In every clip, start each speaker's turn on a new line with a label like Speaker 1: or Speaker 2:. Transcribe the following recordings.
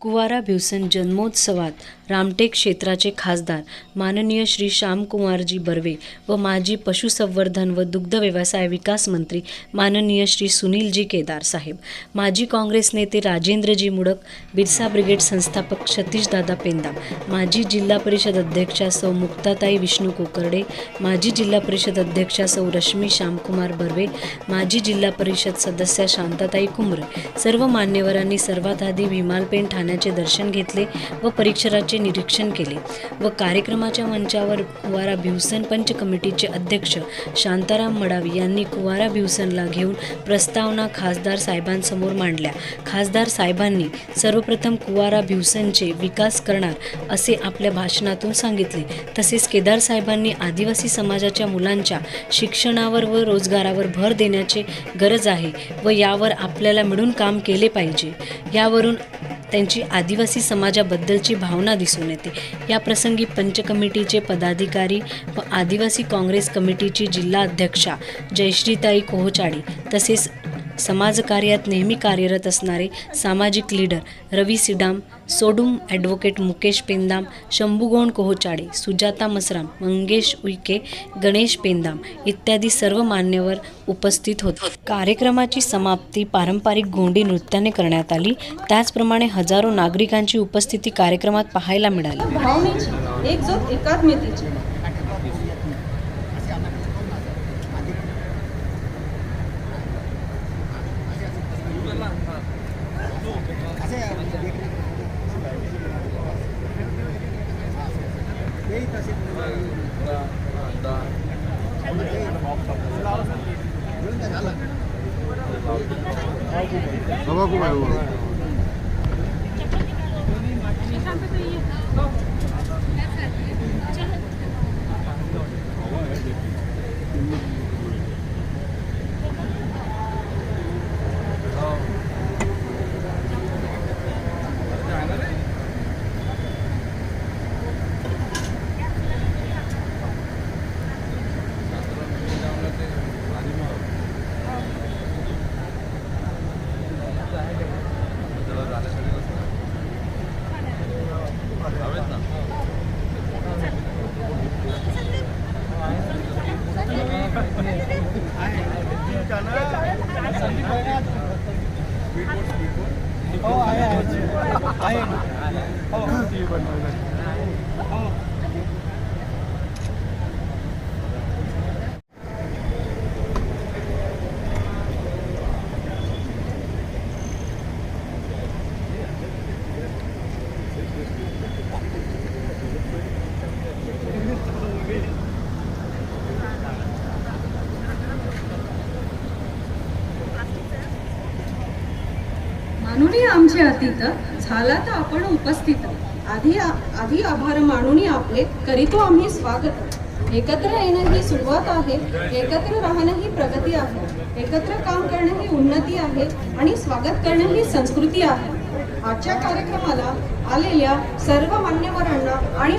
Speaker 1: कुवारा भिवसन जन्मोत्सवात रामटेक क्षेत्राचे खासदार माननीय श्री श्यामकुमारजी बर्वे व माजी पशुसंवर्धन व दुग्ध व्यवसाय विकास मंत्री माननीय श्री सुनीलजी केदार साहेब. माजी काँग्रेस नेते राजेंद्रजी मुडक बिरसा ब्रिगेड संस्थापक सतीशदादा पेंदा माजी जिल्हा परिषद अध्यक्षा सौ मुक्ताताई विष्णू कोकर्डे माजी जिल्हा परिषद अध्यक्षा सौ रश्मी श्यामकुमार बर्वे माजी जिल्हा परिषद सदस्या शांताताई कुंभरे सर्व मान्यवरांनी सर्वात आधी भीमालपेण ठाण्याचे दर्शन घेतले व परिसराचे निरीक्षण केले व कार्यक्रमाच्या मंचावर कुवारा भिवसन पंच कमिटीचे अध्यक्ष शांताराम मडावी यांनी कुवारा भिवसनला घेऊन प्रस्तावना खासदार साहेबांसमोर मांडल्या. खासदार साहेबांनी सर्वप्रथम कुवारा भिवसनचे विकास करणार असे आपल्या भाषणातून सांगितले. तसेच केदार साहेबांनी आदिवासी समाजाच्या मुलांच्या शिक्षणावर व रोजगारावर भर देण्याचे गरज आहे व यावर आपल्याला मिळून काम केले पाहिजे. यावरून त्यांची आदिवासी समाजाबद्दलची भावना दिसून येते. या प्रसंगी पंच कमिटीचे पदाधिकारी व आदिवासी काँग्रेस कमिटीची जिल्हा अध्यक्षा जयश्रीताई कोहचाडी तसेच समाजकार्यात नेहमी कार्यरत असणारे सामाजिक लीडर रवी सिडाम सोडूम ॲडव्होकेट मुकेश पेंदाम शंभूगोण कोहचाडे सुजाता मसराम मंगेश उईके गणेश पेंदाम इत्यादी सर्व मान्यवर उपस्थित होते. कार्यक्रमाची समाप्ती पारंपरिक गोंडी नृत्याने करण्यात आली. त्याचप्रमाणे हजारो नागरिकांची उपस्थिती कार्यक्रमात पाहायला मिळाली.
Speaker 2: अतीत झाला तर आपण उपस्थित आधी आधी आभार मानून आपले करीतो आम्ही स्वागत. एकत्र येणं ही सुरुवात आहे एकत्र राहणं ही प्रगती आहे एकत्र काम करणं ही उन्नती आहे आणि स्वागत करणं ही संस्कृती आहे. आजच्या कार्यक्रमाला आलेल्या सर्व मान्यवरांना आणि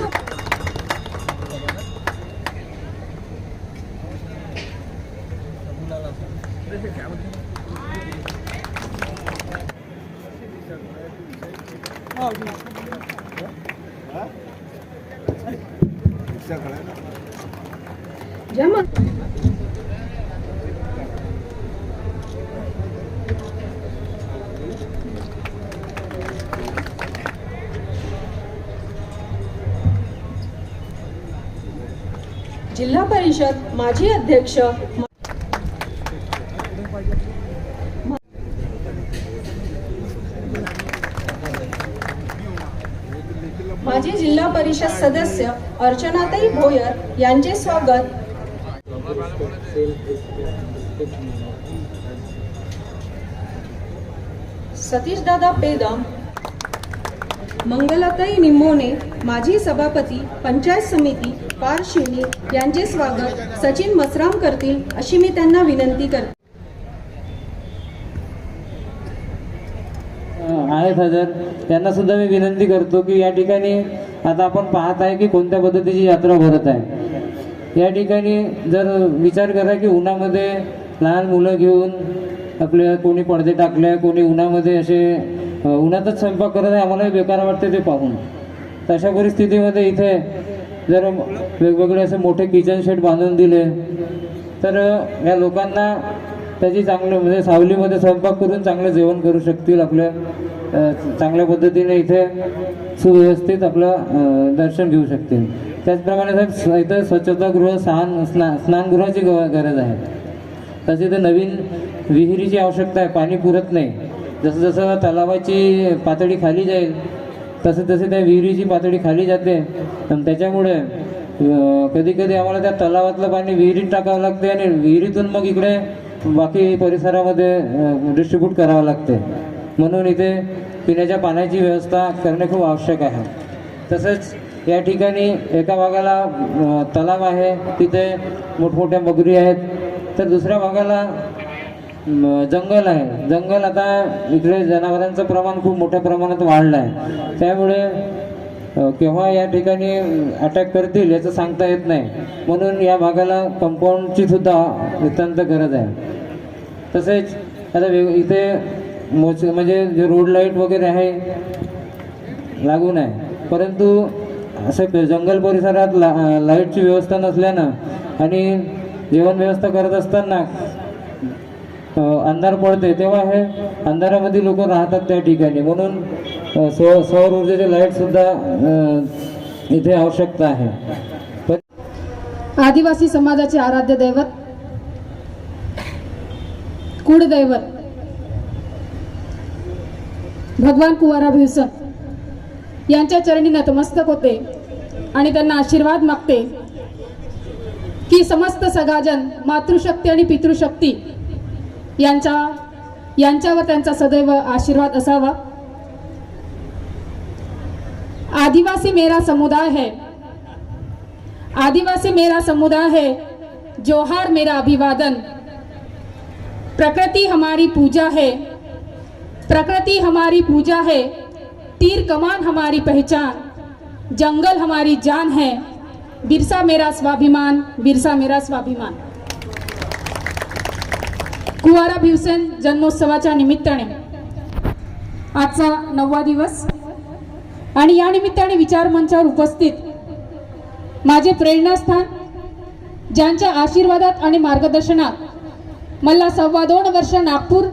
Speaker 2: जमा जिल्हा परिषद माजी अध्यक्ष माजी जिल्हा परिषद सदस्य अर्चनाताई भोयर यांचे स्वागत. सतीशदादा पेदम मंगलाताई निमोने माजी सभापती पंचायत समिती पारशिवनी यांचे स्वागत. सचिन मसराम करतील अशी मी त्यांना विनंती करते.
Speaker 3: आहेत हजर त्यांना सुद्धा मी विनंती करतो की या ठिकाणी आता आपण पाहत आहे की कोणत्या पद्धतीची यात्रा भरत आहे. या ठिकाणी जर विचार करा की उन्हामध्ये लहान मुलं घेऊन आपल्या कोणी पडदे टाकले कोणी उन्हामध्ये असे उन्हातच स्वयंपाक करत आहे आम्हालाही बेकार वाटते ते पाहून. तशा परिस्थितीमध्ये इथे जर वेगवेगळे असे मोठे किचन शेड बांधून दिले तर या लोकांना त्याची चांगलं म्हणजे सावलीमध्ये स्वयंपाक करून चांगलं जेवण करू शकतील आपल्या चांगल्या पद्धतीने इथे सुव्यवस्थित आपलं दर्शन घेऊ शकतील. त्याचप्रमाणे साहेब इथं स्वच्छतागृह सहान स्ना स्नानगृहाची ग- गरज आहे. तसे तर नवीन विहिरीची आवश्यकता आहे पाणी पुरत नाही. जसं जसं तलावाची पातळी खाली जाईल तसे तसे त्या विहिरीची पातळी खाली जाते. आणि त्याच्यामुळे कधी कधी आम्हाला त्या तलावातलं पाणी विहिरीत टाकावं लागते आणि विहिरीतून मग इकडे बाकी परिसरामध्ये डिस्ट्रीब्यूट करावं लागते. म्हणून इथे पिण्याच्या पाण्याची व्यवस्था करणे खूप आवश्यक आहे. तसंच या ठिकाणी एका भागाला तलाव आहे. तिथे मोठमोठ्या मगरी आहेत. तर दुसऱ्या भागाला जंगल आहे. जंगल आता इकडे जनावरांचं प्रमाण खूप मोठ्या प्रमाणात वाढलं आहे त्यामुळे केव्हा या ठिकाणी अटॅक करतील याचं सांगता येत नाही. म्हणून या भागाला कंपाऊंडची सुद्धा नितांत गरज आहे. तसेच आता वेग इथे मोच म्हणजे जे रोड लाइट वगैरे आहे लागून आहे परंतु असं जंगल परिसरात ला लाईटची व्यवस्था नसल्यानं आणि जेवण व्यवस्था करत असताना अंधार पडते तेव्हा हे अंधारामध्ये लोक राहतात त्या ठिकाणी. म्हणून सो सौर ऊर्जेचे लाईटसुद्धा इथे आवश्यकता आहे.
Speaker 4: आदिवासी समाजाचे आराध्य दैवत कुळदैवत भगवान कुवारा भिवसन यांच्या चरणी नतमस्तक होते आणि त्यांना आशीर्वाद मागते की समस्त सगाजन मातृशक्ती आणि पितृशक्ती यांच्या यांच्यावर त्यांचा सदैव आशीर्वाद असावा. आदिवासी मेरा समुदाय है। आदिवासी मेरा समुदाय है। जोहार मेरा अभिवादन। प्रकृति हमारी पूजा है। प्रकृति हमारी पूजा है। तीर कमान हमारी पहचान। जंगल हमारी जान है। बिरसा मेरा स्वाभिमान बिरसा मेरा स्वाभिमान। कुवारा भिवसेन जन्मोत्सवाच्या निमित्ताने। आजचा नववा दिवस आणि या निमित्ताने विचार मंचावर उपस्थित माझे प्रेरणास्थान ज्यांच्या आशीर्वादात आणि मार्गदर्शनात मला सव्वा दोन वर्ष नागपूर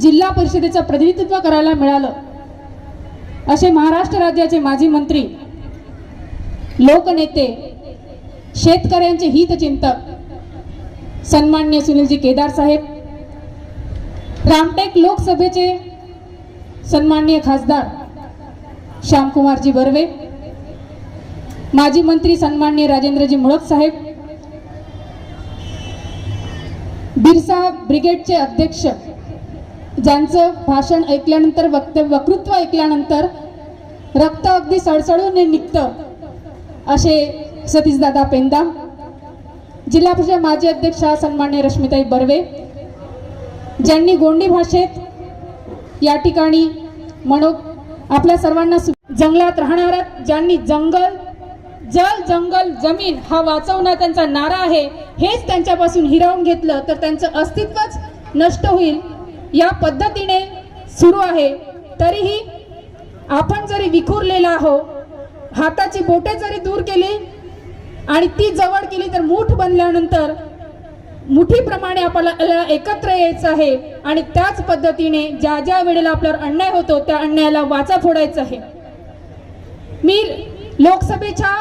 Speaker 4: जिल्हा परिषदेचं प्रतिनिधित्व करायला मिळालं. असे महाराष्ट्र राज्याचे माजी मंत्री लोकनेते शेतकऱ्यांचे हितचिंतक सन्मान्य सुनीलजी केदार साहेब रामटेक लोकसभेचे सन्मान्य खासदार श्यामकुमारजी बर्वे माजी मंत्री सन्मान्य राजेंद्रजी मुळक साहेब बिरसा ब्रिगेडचे अध्यक्ष ज्यांचं भाषण ऐकल्यानंतर वक्त वक्तृत्व ऐकल्यानंतर रक्त अगदी सळसळून निघतं असे सतीशदादा पेंदा जिल्हा परिषद माजी अध्यक्ष सन्मान्य रश्मिताई बर्वे ज्यांनी गोंडी भाषेत या ठिकाणी म्हणू आपल्या सर्वांना जंगलात राहणाऱ्या ज्यांनी जंगल जल जंगल जमीन हा वाचवणं त्यांचा नारा आहे हेच त्यांच्यापासून हिरावून घेतलं तर त्यांचं अस्तित्वच नष्ट होईल. या पद्धतीने सुरू आहे. तरीही आपण जरी विखुरलेला आहो हाताची बोटे जरी दूर केली आणि ती जवळ केली तर मूठ बनल्यानंतर मुठीप्रमाणे आपल्याला एकत्र यायचं आहे. आणि त्याच पद्धतीने ज्या ज्या वेळेला आपल्यावर अन्याय होतो त्या अन्यायाला वाचा फोडायचं आहे. मी लोकसभेच्या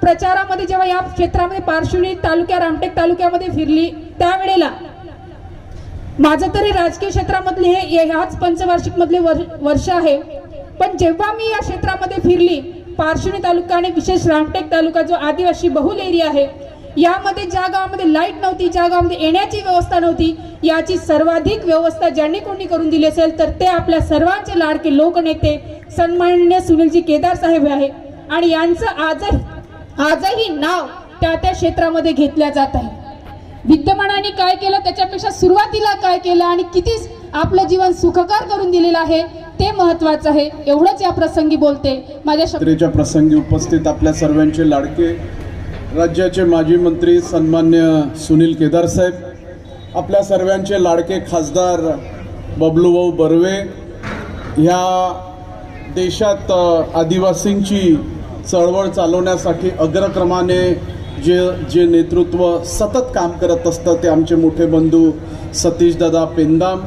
Speaker 4: प्रचारामध्ये जेव्हा या क्षेत्रामध्ये पार्श्वनी तालुक्या रामटेक तालुक्यामध्ये फिरली त्यावेळेला माझं तरी राजकीय क्षेत्रामधले हे ह्याच पंचवार्षिक मधले वर, वर्ष आहे. पण जेव्हा मी या क्षेत्रामध्ये फिरली पार्श्वनी तालुका आणि विशेष रामटेक तालुका जो आदिवासी बहुल एरिया आहे यामध्ये ज्या गावामध्ये लाइट नव्हती ज्या गावामध्ये येण्याची व्यवस्था नव्हती. याची सर्वाधिक व्यवस्था ज्यांनी कोणी करून दिली असेल तर ते आपल्या सर्वांचे लाडके लोकनेते सन्माननीय सुनीलजी केदार साहेब आहे आणि यांचं आजही आजही नाव त्या त्या क्षेत्रामध्ये घेतल्या जात आहे. विद्यमानाने काय केलं त्याच्यापेक्षा सुरुवातीला काय केलं आणि किती आपलं जीवन सुखकर करून दिलेलं आहे ते महत्वाचं आहे. एवढंच या प्रसंगी बोलते. माझ्या शब्द
Speaker 5: प्रसंगी उपस्थित आपल्या सर्वांचे लाडके राज्याचे माजी मंत्री सन्मान्य सुनील केदार साहेब आपल्या सर्वांचे लाडके खासदार बबलूभाऊ बर्वे ह्या देशात आदिवासींची चळवळ चालवण्यासाठी अग्रक्रमाने जे जे नेतृत्व सतत काम करत असतं ते आमचे मोठे बंधू सतीशदादा पेंदाम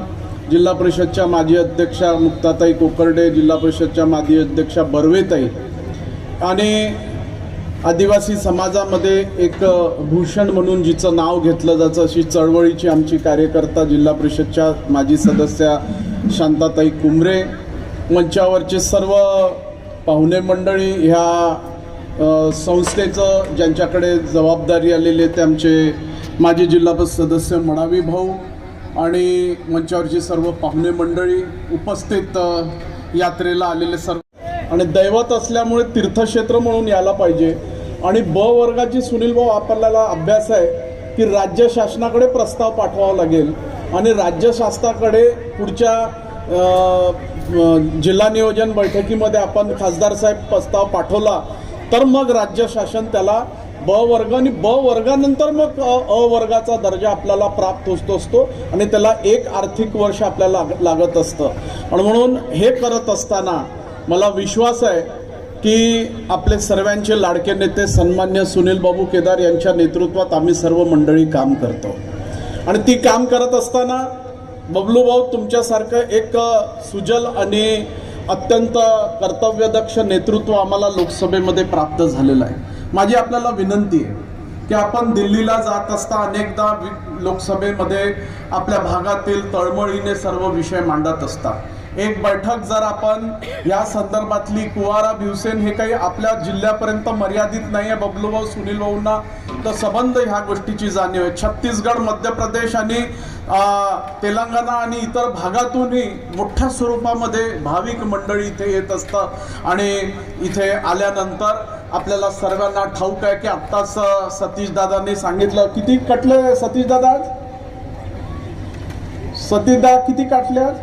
Speaker 5: जिल्हा परिषदच्या माजी अध्यक्षा मुक्ताताई कोकर्डे जिल्हा परिषदच्या माजी अध्यक्षा बर्वेताई आणि आदिवासी समाजामध्ये एक भूषण म्हणून जिचं नाव घेतलं जातं अशी चळवळीची आमची कार्यकर्ता जिल्हा परिषदच्या माजी सदस्या शांताताई कुंभरे मंचावरचे सर्व पाहुणे मंडळी ह्या संस्थेचं ज्यांच्याकडे जबाबदारी आलेली आहे ते आमचे माजी जिल्हा सदस्य मणावी भाऊ आणि मंचावरची सर्व पाहुणे मंडळी उपस्थित यात्रेला आलेले सर्व आणि दैवत असल्यामुळे तीर्थक्षेत्र म्हणून यायला पाहिजे. आणि ब वर्गाची सुनील भाऊ आपल्याला अभ्यास आहे की राज्य शासनाकडे प्रस्ताव पाठवावा लागेल आणि राज्य शासनाकडे पुढच्या जिल्हा नियोजन बैठकीमध्ये आपण खासदार साहेब प्रस्ताव पाठवला तर मग राज्य शासन त्याला ब वर्ग आणि ब वर्गानंतर मग अ अ वर्गाचा दर्जा आपल्याला प्राप्त होत असतो आणि त्याला एक आर्थिक वर्ष आपल्याला लाग लागत असतं. आणि म्हणून हे करत असताना मला विश्वास आहे की आपले सर्वांचे लाडके नेते सन्मान्य सुनील बाबू केदार यांच्या नेतृत्वात आम्ही सर्व मंडळी काम करतो. आणि ती काम करत असताना बबलू भाऊ तुमच्यासारखं एक सुजल आणि अत्यंत कर्तव्यदक्ष नेतृत्व आम्हाला लोकसभेमध्ये प्राप्त झालेलं आहे. माझी आपल्याला विनंती आहे की आपण दिल्लीला जात असता अनेकदा वि- लोकसभेमध्ये आपल्या भागातील तळमळीने सर्व विषय मांडत असता. एक बैठक जर आपण या संदर्भातली कुवारा भिवसेन हे काही आपल्या जिल्ह्यापर्यंत मर्यादित नाही आहे बबलूभाऊ सुनील भाऊंना तर संबंध ह्या गोष्टीची जाणीव आहे. छत्तीसगड मध्य प्रदेश आणि तेलंगणा आणि इतर भागातूनही मोठ्या स्वरूपामध्ये भाविक मंडळी इथे येत असतं. आणि इथे आल्यानंतर आपल्याला सर्वांना ठाऊक आहे की आत्ताच सतीशदादांनी सांगितलं. किती कटले सतीशदादा सतीशदा किती काटले आज?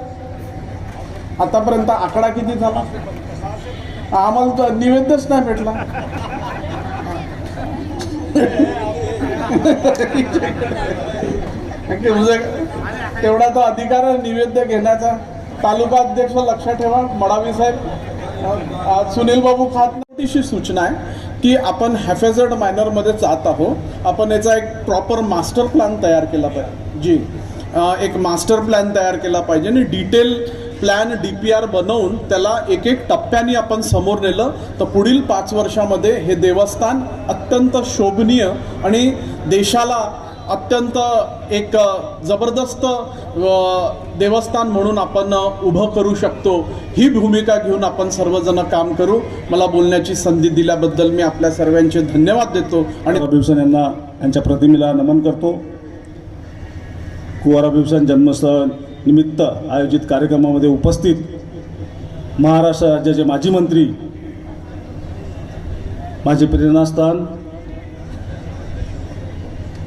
Speaker 5: आतापर्यंत आकडा किती झाला? आम्हाला तर निवेद्यच नाही भेटला. म्हणजे तेवढा तो अधिकार आहे निवेद्य घेण्याचा. तालुका अध्यक्ष लक्षात ठेवा. मडावी साहेब सुनील बाबू खात मोठीशी सूचना आहे की आपण हॅफेझर्ड मायनरमध्ये जात आहोत. आपण याचा एक प्रॉपर मास्टर प्लॅन तयार केला पाहिजे. जी एक मास्टर प्लॅन तयार केला पाहिजे आणि detail plan D P R बनवून त्याला एक एक टप्प्याने आपण समोर नेलं. तर पुढील पाच वर्षामध्ये हे देवस्थान अत्यंत शोभनीय आणि देशाला अत्यंत एक जबरदस्त देवस्थान म्हणून आपण उभं करू शकतो. ही भूमिका घेऊन आपण सर्वजण काम करू. मला बोलण्याची संधी दिल्याबद्दल मी आपल्या सर्वांचे धन्यवाद देतो आणि
Speaker 6: कुवारा यांना यांच्या प्रतिमेला नमन करतो. कुवारा भिवसन जन्मस्थळ निमित्त आयोजित कार्यक्रमामध्ये उपस्थित महाराष्ट्र राज्याचे माजी मंत्री माझे प्रेरणास्थान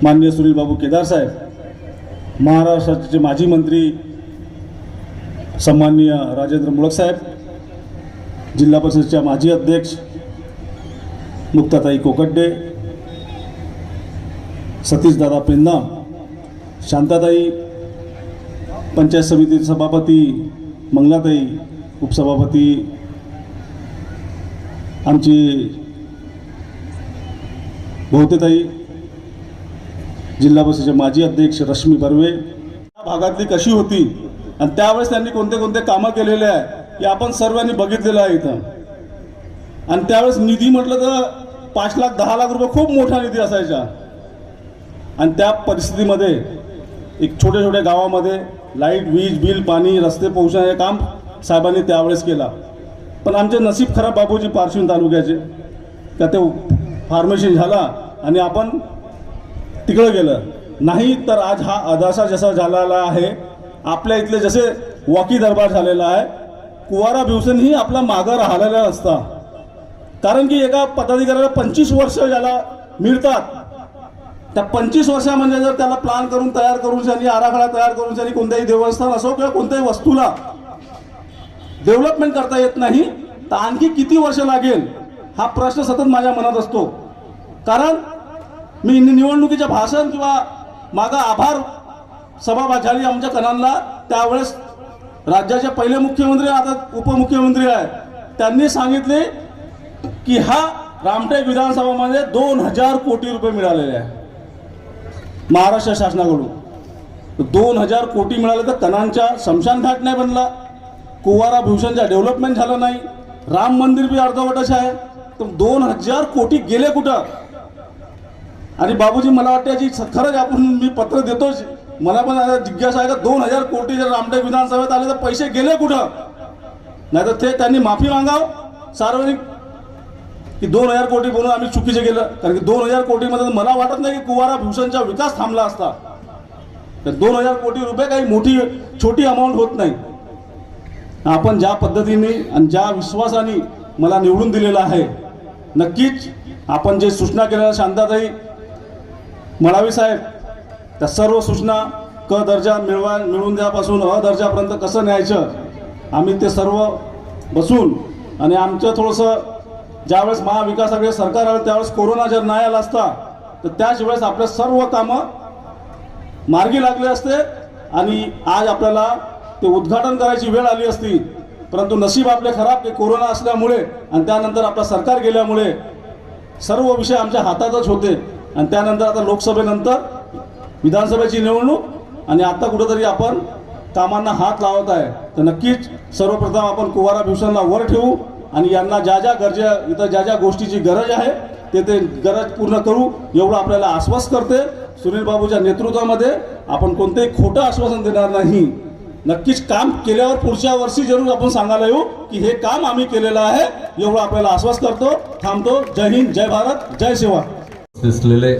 Speaker 6: माननीय सुनीलबाबू केदारसाहेब महाराष्ट्राचे माजी मंत्री सन्माननीय राजेंद्र मुळक साहेब जिल्हा परिषदेच्या माजी अध्यक्ष मुक्ताताई कोकड्डे सतीशदादा पेंदाम शांताताई पंचायत समिती सभापती मंगलाताई उपसभापती आमची भोवतेताई जिल्हा परिषदेचे माजी अध्यक्ष रश्मी बर्वे. या भागातली कशी होती? आणि त्यावेळेस त्यांनी कोणते कोणते कामं केलेले आहे हे आपण सर्वांनी बघितलेलं आहे इथं. आणि त्यावेळेस निधी म्हटलं तर पाच लाख दहा लाख रुपये खूप मोठा निधी असायचा. आणि त्या परिस्थितीमध्ये एक छोट्या छोट्या गावामध्ये लाइट वीज बिल पाणी रस्ते पोहोचण्याचे काम साहेबांनी त्यावेळेस केला. पण आमचे नसीब खराब बाबूजी पारशिवून तालुक्याचे. त्या ते फार्मेशन झाला आणि आपण तिकडं गेलं. नाही तर आज हा अदासा जसा झालेला आहे आपल्या इथले जसे वॉकी दरबार झालेला आहे कुवारा भिवसेनही आपला मागं राहिलेला असता. कारण की एका पदाधिकाऱ्याला पंचवीस वर्ष ज्याला मिळतात त्या पंचवीस वर्षामध्ये जर त्याला प्लान करून तयार करून त्यांनी आराखडा तयार करून त्यांनी कोणत्याही देवस्थान असो किंवा कोणत्याही वस्तूला डेव्हलपमेंट करता येत नाही तर आणखी किती वर्ष लागेल हा प्रश्न सतत माझ्या मनात असतो. कारण मी निवडणुकीचे भाषण किंवा माझा आभार सभा झाली आमच्या कणांना त्यावेळेस राज्याचे पहिले मुख्यमंत्री आता उपमुख्यमंत्री आहे. त्यांनी सांगितले की हा रामटेक विधानसभामध्ये दोन हजार कोटी रुपये मिळालेले आहे. महाराष्ट्र शासनाकडून. दोन हजार कोटी मिळाले तर कणांच्या शमशान घाट नाही बनला. कुवारा भूषणचा डेव्हलपमेंट झालं नाही. राम मंदिर बी अर्धवटच आहे. तर दोन हजार कोटी गेले कुठं? आणि बाबूजी मला वाटतं याची खरंच आपण मी पत्र देतोच. मला पण आता जिज्ञासा आहे का दोन हजार कोटी जर रामटेक विधानसभेत आले तर पैसे गेले कुठं? नाही तर ते त्यांनी माफी मागाव. सार्वजनिक की दोन हजार कोटी बोलून आम्ही चुकीचे गेलं कारण की दोन हजार कोटीमध्ये मला वाटत नाही की कुवारा भूषणचा विकास थांबला असता. तर दोन हजार कोटी रुपये काही मोठी छोटी अमाऊंट होत नाही. आपण ज्या पद्धतीने आणि ज्या विश्वासाने मला निवडून दिलेलं आहे नक्कीच आपण जे सूचना केलेल्या शांताताई मळावी साहेब त्या सर्व सूचना क दर्जा मिळवा मिळवून द्यापासून अ दर्जापर्यंत कसं न्यायचं आम्ही ते सर्व बसून आणि आमचं थोडंसं ज्यावेळेस महाविकास आघाडी सरकार आलं त्यावेळेस कोरोना जर नाही आला असता तर त्याच वेळेस आपले सर्व कामं मार्गी लागले असते आणि आज आपल्याला ते उद्घाटन करायची वेळ आली असती. परंतु नशीब आपले खराब की कोरोना असल्यामुळे आणि त्यानंतर आपलं सरकार गेल्यामुळे सर्व विषय आमच्या हातातच होते. आणि त्यानंतर आता लोकसभेनंतर विधानसभेची निवडणूक आणि आता कुठंतरी आपण कामांना हात लावत आहे. तर नक्कीच सर्वप्रथम आपण कुवारा भूषणला वर ठेवू. आणि यांना ज्या ज्या गरजा इथं ज्या ज्या गोष्टीची गरज आहे ते ते गरज पूर्ण करू एवढं आपल्याला आश्वास करते. सुनील बाबूच्या नेतृत्वामध्ये आपण कोणतेही खोटं आश्वासन देणार नाही. नक्कीच काम केल्यावर पुढच्या वर्षी जरूर आपण सांगायला येऊ की हे काम आम्ही केलेलं आहे एवढं आपल्याला आश्वास करतो. थांबतो. जय हिंद जय भारत जय सेवा.
Speaker 7: दिसलेले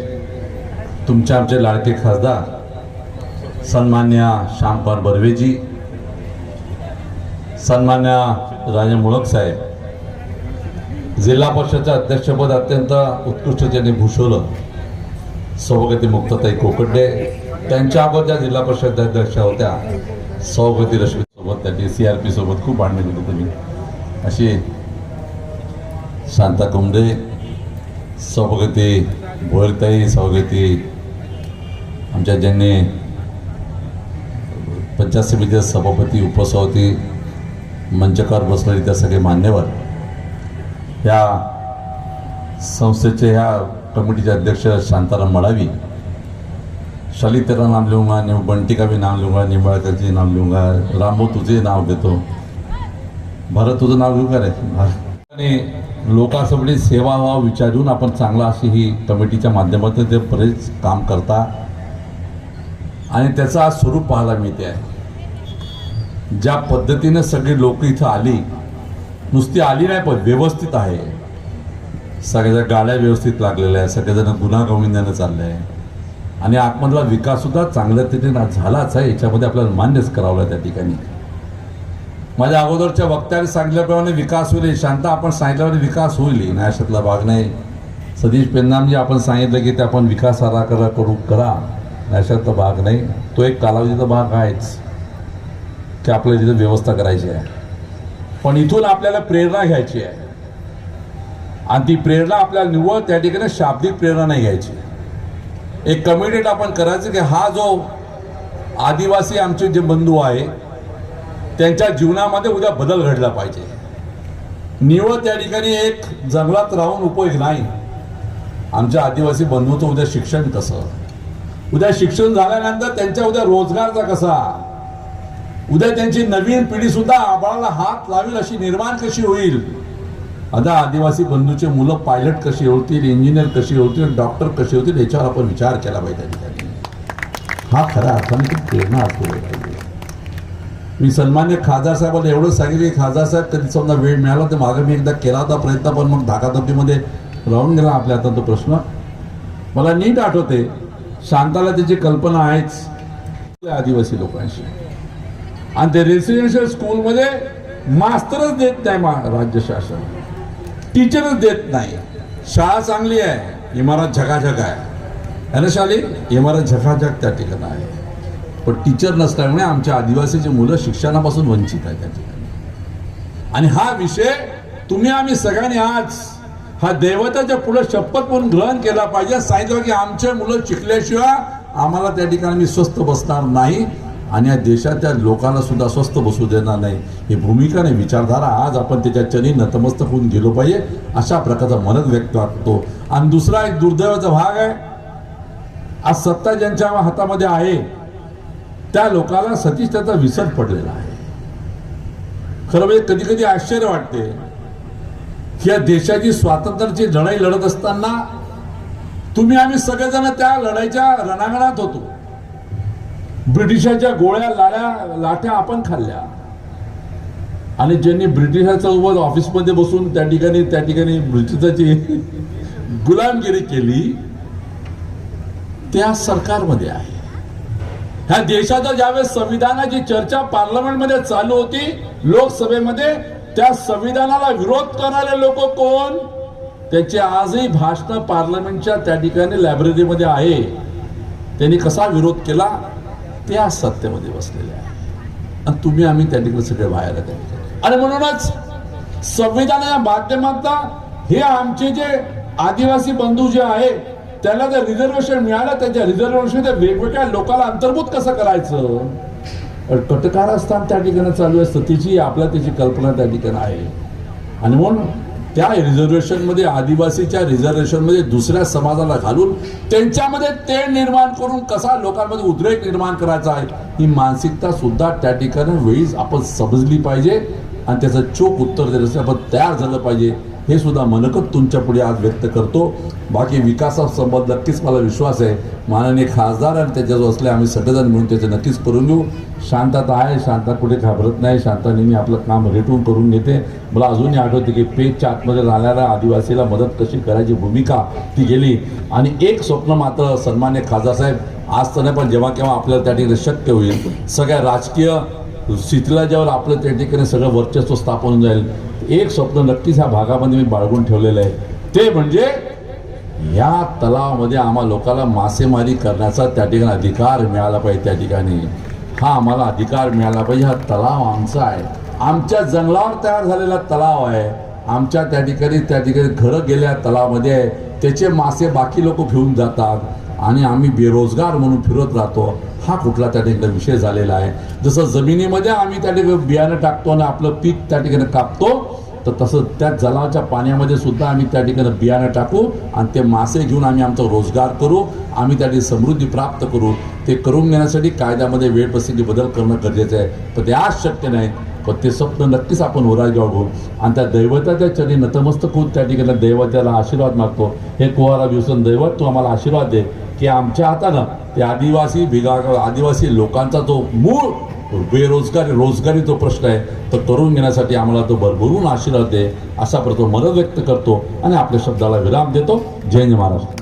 Speaker 7: तुमचे आमचे लाडके खासदार सन्मान्य श्यामपाल बर्वेजी सन्मान्य राजे मुळक साहेब जिल्हा परिषदच्या अध्यक्षपद अत्यंत उत्कृष्ट ज्यांनी भूषवलं सभापती मुक्तताई कोकड्डे त्यांच्या अगोदर ज्या जिल्हा परिषद अध्यक्षा होत्या सभापती रश्मी सोबत त्यांची सी आर पी सोबत खूप भांडणं केली तुम्ही अशी शांता कुंबडे सभापती भोरताई सभापती आमच्या ज्यांनी पंचायत समितीचे सभापती उपसभापती मंचकार बसलेले त्या सगळे मान्यवर या संस्थेचे ह्या कमिटीचे अध्यक्ष शांताराम मडावी शाली तेरा नाम लूंगा निम बंटी का भी नाम लूंगा निंबाळकर नाम लूंगा रामो तुझे नाव घेतो भरत तुझं नाव घेऊ का रे? आणि लोकांसमोर सेवा व्हावा विचारून आपण चांगला अशी ही कमिटीच्या माध्यमातून ते बरेच काम करता. आणि त्याचं आज स्वरूप पाहायला मिळते आहे. ज्या पद्धतीनं सगळी लोक इथं आली नुसती आली नाही पण व्यवस्थित आहे. सगळ्याच्या गाड्या व्यवस्थित लागलेल्या आहेत सगळेजण गुन्हा गोविंदानं चाललं आहे आणि आतमधला विकाससुद्धा चांगल्या रीतीने झालाच आहे याच्यामध्ये आपल्याला मान्यच करावं त्या ठिकाणी. माझ्या अगोदरच्या वक्त्याने सांगितल्याप्रमाणे विकास होईल शांत आपण सांगितल्याप्रमाणे विकास होईल नाशातला भाग नाही. सतीश पेन्नामजी आपण सांगितलं की ते आपण विकास आराखडा करू करा नाशातला भाग नाही. तो एक कालावधीचा भाग आहेच की आपल्याला तिथं व्यवस्था करायची आहे. पण इथून आपल्याला प्रेरणा घ्यायची आहे. आणि ती प्रेरणा आपल्याला निव्वळ त्या ठिकाणी शाब्दिक प्रेरणा नाही घ्यायची. एक कमिटेट आपण करायचं की हा जो आदिवासी आमचे जे बंधू आहे त्यांच्या जीवनामध्ये उद्या बदल घडला पाहिजे. निवळ त्या ठिकाणी एक जंगलात राहून उपयोग नाही. आमच्या आदिवासी बंधूचं उद्या शिक्षण कसं? उद्या शिक्षण झाल्यानंतर त्यांच्या उद्या रोजगारचा कसा? उद्या त्यांची नवीन पिढी सुद्धा आबाळाला हात लावेल अशी निर्माण कशी होईल? आता आदिवासी बंधूचे मुलं पायलट कशी होतील इंजिनियर कशी होतील डॉक्टर कशी होतील याच्यावर आपण विचार केला पाहिजे त्या ठिकाणी. हा खऱ्या अर्थाने खूप प्रेरणा असतो पाहिजे. मी सन्मान्य खासदार साहेबाला एवढंच सांगितलं की खासदार साहेब कधी समजा वेळ मिळाला तर मागं मी एकदा केला होता प्रयत्न पण मग धाकाधपीमध्ये राहून गेला आपल्या आता तो प्रश्न. मला नीट आठवते शांताला त्याची कल्पना आहेच त्या आदिवासी लोकांशी. आणि ते रेसिडेन्शियल स्कूलमध्ये मास्तरच देत नाही मा राज्य शासन. टीचरच देत नाही. शाळा चांगली आहे इमारत झकाझक आहे. है ना शाली? इमारत झकाझक त्या ठिकाणी आहे. पण टीचर नसल्यामुळे आमच्या आदिवासीची मुलं शिक्षणापासून वंचित आहे त्या ठिकाणी. आणि हा विषय तुम्ही आम्ही सगळ्यांनी आज हा देवताच्या पुढे शपथ म्हणून ग्रहण केला पाहिजे. सांगितलं की आमचे मुलं शिकल्याशिवाय आम्हाला त्या ठिकाणी मी स्वस्त बसणार नाही. आणि या देशाच्या लोकांना सुद्धा स्वस्त बसू देणार नाही. ही भूमिका नाही विचारधारा आज आपण त्याच्या चरी नतमस्तक होऊन गेलो पाहिजे अशा प्रकारचा मनच व्यक्त वाटतो आणि दुसरा एक दुर्दैवाचा भाग आहे आज सत्ता ज्यांच्या हातामध्ये आहे त्या लोकांना सतीश त्याचा विसर पडलेला आहे. खरं म्हणजे कधी कधी आश्चर्य वाटते की या देशाची स्वातंत्र्याची लढाई लढत असताना तुम्ही आम्ही सगळेजण त्या लढाईच्या रणांगणात होतो. ब्रिटिशांच्या गोळ्या लाड्या लाट्या आपण खाल्ल्या. आणि ज्यांनी ब्रिटिशाच्या उभं ऑफिसमध्ये बसून त्या ठिकाणी त्या ठिकाणी ब्रिटिशाची गुलामगिरी केली त्या सरकारमध्ये आहे. ह्या देशाच्या ज्यावेळेस संविधानाची चर्चा पार्लमेंटमध्ये चालू होती लोकसभेमध्ये त्या संविधानाला विरोध करणारे लोक कोण? त्याचे आजही भाषण पार्लमेंटच्या त्या ठिकाणी लायब्ररीमध्ये आहे. त्यांनी कसा विरोध केला? ते आज सत्तेमध्ये बसलेले आहे आणि तुम्ही आम्ही त्या ठिकाणी सगळे बाहेर आहे आणि म्हणूनच संविधानाच्या माध्यमातून हे आमचे जे आदिवासी बंधू जे आहे त्याला जर रिझर्वेशन मिळालं त्याच्या रिझर्वेशन वेगवेगळ्या लोकांना अंतर्भूत कसं करायचं? कटकारस्थान त्या ठिकाणी चालू आहे सतीची आपल्या त्याची कल्पना त्या ठिकाणी आहे. आणि म्हणून त्या रिझर्वेशनमध्ये आदिवासीच्या रिझर्वेशनमध्ये दुसऱ्या समाजाला घालून त्यांच्यामध्ये ते निर्माण करून कसा लोकांमध्ये उद्रेक निर्माण करायचा आहे ही मानसिकता सुद्धा त्या ठिकाणी वेळीच आपण समजली पाहिजे आणि त्याचं चोख उत्तर देण्यासाठी आपण तयार झालं पाहिजे हे सुद्धा मनकत तुमच्यापुढे आज व्यक्त करतो. बाकी विकासासंबंध नक्कीच मला विश्वास आहे. माननीय खासदार आणि त्याच्याजवळ असले आम्ही सगळेजण मिळून त्याचे नक्कीच करून घेऊ. शांतता आहे शांता कुठे घाबरत नाही शांता नेहमी आपलं काम रेटून करून घेते मला अजूनही आठवते की पेजच्या आतमध्ये राहणाऱ्या आदिवासीला मदत कशी करायची भूमिका ती गेली. आणि एक स्वप्न मात्र सन्मान्य खासदारसाहेब आज तर नाही पण जेव्हा केव्हा आपल्याला त्या ठिकाणी शक्य होईल. सगळ्या राजकीय शिथिलाज्यावर आपलं त्या ठिकाणी सगळं वर्चस्व स्थापन होऊन जाईल. एक स्वप्न नक्कीच ह्या भागामध्ये मी बाळगून ठेवलेलं आहे. ते म्हणजे या तलावामध्ये आम्हा लोकांना मासेमारी करण्याचा त्या ठिकाणी अधिकार मिळाला पाहिजे त्या ठिकाणी. हा आम्हाला अधिकार मिळाला पाहिजे. हा तलाव आमचा आहे. आमच्या जंगलावर तयार झालेला तलाव आहे. आमच्या त्या ठिकाणी त्या ठिकाणी घरं गेल्या तलावामध्ये आहे. त्याचे मासे बाकी लोक घेऊन जातात. आणि आम्ही बेरोजगार म्हणून फिरत राहतो. हा कुठला त्या ठिकाणी विषय झालेला आहे. जसं जमिनीमध्ये आम्ही त्या ठिकाणी बियाणं टाकतो आणि आपलं पीक त्या ठिकाणी कापतो तर तसं त्या जलाच्या पाण्यामध्ये सुद्धा आम्ही त्या ठिकाणी बियाणं टाकू आणि ते मासे घेऊन आम्ही आमचा रोजगार करू. आम्ही त्या ठिकाणी समृद्धी प्राप्त करू. ते करून घेण्यासाठी कायद्यामध्ये वेळप्रसंगी बदल करणं गरजेचं आहे. पण ते आज शक्य नाही. पण ते स्वप्न नक्कीच आपण उराजगाव घेऊ. आणि त्या दैवताच्या चरणी नतमस्तक होऊन त्या ठिकाणी दैवताला आशीर्वाद मागतो. हे कुवारा दिवसन दैवत तू आम्हाला आशीर्वाद दे की आमच्या हातानं ते आदिवासी भिगा आदिवासी लोकांचा जो मूळ बेरोजगारी रोजगारी जो प्रश्न आहे. तो करून घेण्यासाठी आम्हाला तो भरभरून आशीर्वाद दे असा प्रतो मनोद व्यक्त करतो आणि आपल्या शब्दाला विराम देतो. जय महाराष्ट्र.